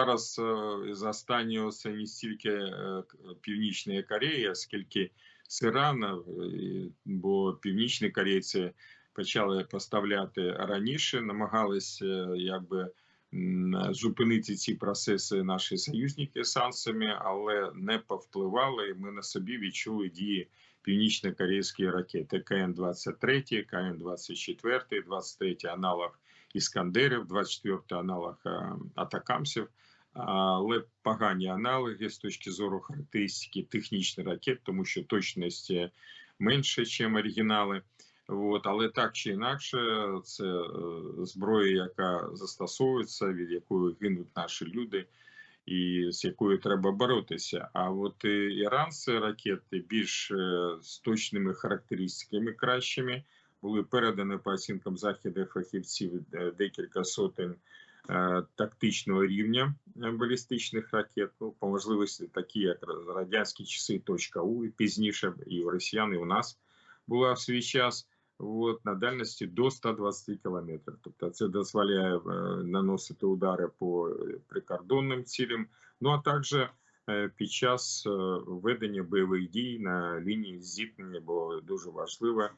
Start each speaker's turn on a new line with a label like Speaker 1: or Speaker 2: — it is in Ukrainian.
Speaker 1: Зараз е, за останні осені стільки е, Північної Кореї, скільки з Ірана, е, бо північні корейці почали поставляти раніше, намагалися якби зупинити ці процеси наші союзники санкціями, але не повпливали. Ми на собі відчули дії північно-корейської ракети КН-23, КН-24, 23 аналог Іскандерів, 24 аналог е, Атакамсів. Але погані аналоги з точки зору характеристики технічних ракет, тому що точність менше, ніж оригінали. От, але так чи інакше, це е, зброя, яка застосовується, від якої гинуть наші люди, і з якою треба боротися. А от е, іранські ракети більш з точними характеристиками кращими були передані по оцінкам західних фахівців е, декілька сотень е, тактичного рівня балістичних ракет. Ну, по можливості такі, як радянські часи, точка У, і пізніше і у росіян, і у нас була в свій час. От, на дальності до 120 кілометрів. Тобто це дозволяє е, наносити удари по е, прикордонним цілям, ну а також е, під час е, ведення бойових дій на лінії зіткнення, бо дуже важливо